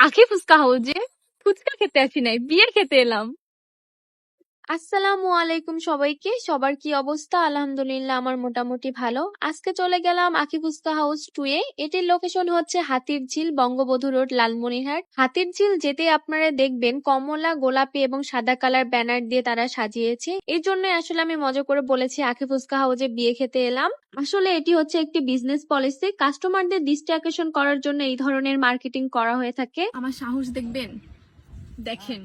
আখি ফুচকা হাউজে ফুচকা খেতে আসি নাই বিয়ের খেতে এলাম। আসসালামু আলাইকুম সবাইকে। সবার কি অবস্থা? আলহামদুলিল্লাহ, আমার মোটামুটি ভালো। আজকে চলে গেলাম ফুচকা হাউস টু এ। এটির লোকেশন হচ্ছে হাতির ঝিল বঙ্গবধূ রোড, লালমনিরহাট। হাতির ঝিল যেতে আপনারা দেখবেন কমলা, গোলাপি এবং সাদা কালার ব্যানার দিয়ে তারা সাজিয়েছে। এর জন্য আসলে আমি মজা করে বলেছি ফুচকা হাউজে বিয়ে খেতে এলাম। আসলে এটি হচ্ছে একটি বিজনেস পলিসি কাস্টমারদের দৃষ্টি আকর্ষণ করার জন্য এই ধরনের মার্কেটিং করা হয়ে থাকে। আমার সাহস দেখবেন। দেখেন।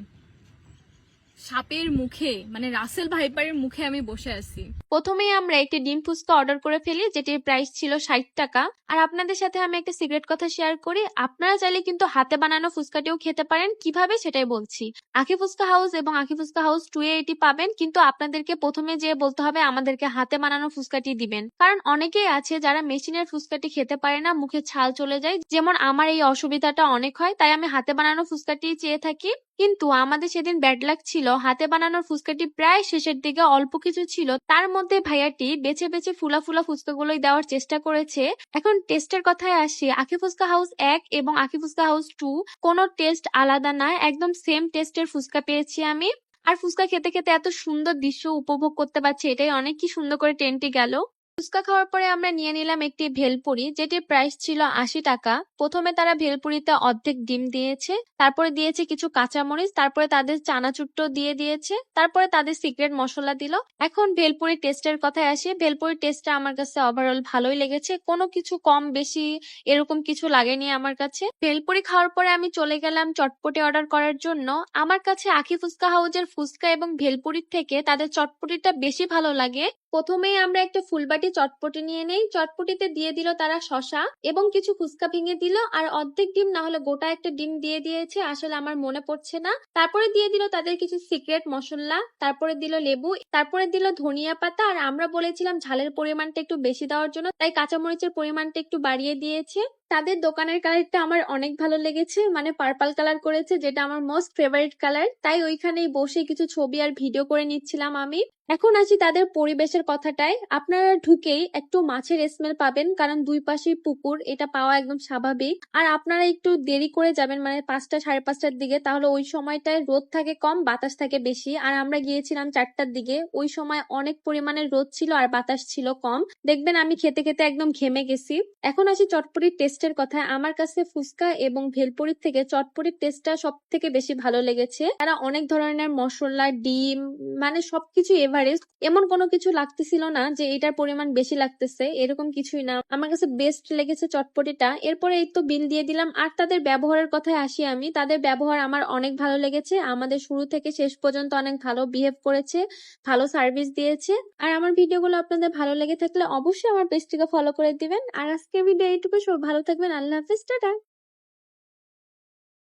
সাপের মুখে মানে রাসেল ভাইপারের মুখে আমি বসে আছি। প্রথমেই আমরা একটি ডিম ফুচকা অর্ডার করে ফেলি, যেটির প্রাইস ছিল ষাট টাকা। আর আপনাদের সাথে আমি একটা সিক্রেট কথা শেয়ার করি, আপনারা চাইলে কিন্তু হাতে বানানো ফুচকাটিও খেতে পারেন। কীভাবে সেটাই বলছি। আখি ফুচকা হাউস এবং আখি ফুচকা হাউস টু এ এটি পাবেন, কিন্তু আপনাদেরকে প্রথমে যে বলতে হবে, আমাদেরকে হাতে বানানো ফুচকাটি দিবেন। কারণ অনেকেই আছে যারা মেশিনের ফুচকাটি খেতে পারে না, মুখে ছাল চলে যায়। যেমন আমার এই অসুবিধাটা অনেক হয়, তাই আমি হাতে বানানো ফুচকাটি চেয়ে থাকি। কিন্তু আমাদের সেদিন ব্যাড লাক ছিল হাতে বানানোর ফুচকাটি প্রায় শেষের দিকে অল্প কিছু ছিল, তার মধ্যে ভাইয়াটি বেছে বেছে ফুলা ফুলা ফুচকাগুলোই দেওয়ার চেষ্টা করেছে। এখন টেস্টের কথায় আসি, আখি ফুচকা হাউস এক এবং আখি ফুচকা হাউস টু, কোনো টেস্ট আলাদা না, একদম সেম টেস্টের ফুচকা পেয়েছি আমি। আর ফুচকা খেতে খেতে এত সুন্দর দৃশ্য উপভোগ করতে পারছি, এটাই অনেক কি সুন্দর করে ট্রেনটি গেল। ফুচকা খাওয়ার পরে আমরা নিয়ে নিলাম একটি ভেলপুরি, যেটির প্রাইস ছিল আশি টাকা। প্রথমে তারা ভেলপুরিতে অর্ধেক ডিম দিয়েছে, তারপরে দিয়েছে কিছু কাঁচামরিচ, তারপরে তাদের চানাচুরটো দিয়ে দিয়েছে, তারপরে তাদের সিক্রেট মশলা দিল। এখন ভেলপুরি টেস্টের কথায় আসি। ভেলপুরি টেস্টটা আমার কাছে ওভারঅল ভালোই লেগেছে। কোনো কিছু কম, বেশি এরকম কিছু লাগেনি আমার কাছে। ভেলপুরি খাওয়ার পরে আমি চলে গেলাম চটপটি অর্ডার করার জন্য। আমার কাছে আখি ফুচকা হাউজের ফুচকা এবং ভেলপুরির থেকে তাদের চটপটিটা বেশি ভালো লাগে। প্রথমেই আমরা একটা ফুলবাটি চটপটি নিয়ে নেই। চটপটিতে দিয়ে দিল তারা শশা এবং কিছু ফুচকা ভেঙে দিল। আর অর্ধেক ডিম না হলে গোটা একটা ডিম দিয়ে দিয়েছে, আসলে আমার মনে পড়ছে না। তারপরে দিয়ে দিল তাদের কিছু সিক্রেট মশলা, তারপরে দিল লেবু, তারপরে দিল ধনিয়া পাতা। আর আমরা বলেছিলাম ঝালের পরিমাণটা একটু বেশি দেওয়ার জন্য, তাই কাঁচামরিচের পরিমাণটা একটু বাড়িয়ে দিয়েছে। তাদের দোকানের কালারটা আমার অনেক ভালো লেগেছে। মানে পার্পল কালার করেছে, যেটা আমার মোস্ট ফেভারিট কালার তাই ওইখানেই বসে কিছু ছবি আর ভিডিও করে নিচ্ছিলাম আমি। এখন আসি তাদের পরিবেশের কথাটায়। আপনারা ঢুকেই একটু মাছের স্মেল পাবেন, কারণ দুই পাশে পুকুর, এটা পাওয়া একদম স্বাভাবিক। আর আপনারা একটু দেরি করে যাবেন মানে পাঁচটা, সাড়ে পাঁচটার দিকে, তাহলে ওই সময়টায় রোদ থাকে কম, বাতাস থাকে বেশি। আর আমরা গিয়েছিলাম চারটার দিকে, ওই সময় অনেক পরিমাণে রোদ ছিল আর বাতাস ছিল কম। দেখবেন আমি খেতে খেতে একদম ঘেমে গেছি। এখন আসি চটপটির টেস্টের কথায় আমার কাছে ফুচকা এবং ভেলপুরির থেকে চটপটির টেস্টটা সব থেকে বেশি ভালো লেগেছে। তারা অনেক ধরনের মশলা, ডিম মানে সবকিছু এভারেস্ট। এমন কোনো কিছু লাগতেছিল না যে এটার পরিমাণ বেশি লাগতেছে, এরকম কিছুই না। আমার কাছে বেস্ট লেগেছে চটপটিটা। এরপরে এই তো বিল দিয়ে দিলাম। আর তাদের ব্যবহারের কথায় আসি আমি। তাদের ব্যবহার আমার অনেক ভালো লেগেছে। আমাদের শুরু থেকে শেষ পর্যন্ত অনেক ভালো বিহেভ করেছে, ভালো সার্ভিস দিয়েছে। আর আমার ভিডিওগুলো আপনাদের ভালো লেগে থাকলে অবশ্যই আমার পেজটিকে ফলো করে দিবেন। আর আজকের ভিডিও এইটুকু। সব ভালো থাকবেন। আল্লাহ হাফিজ টাটা।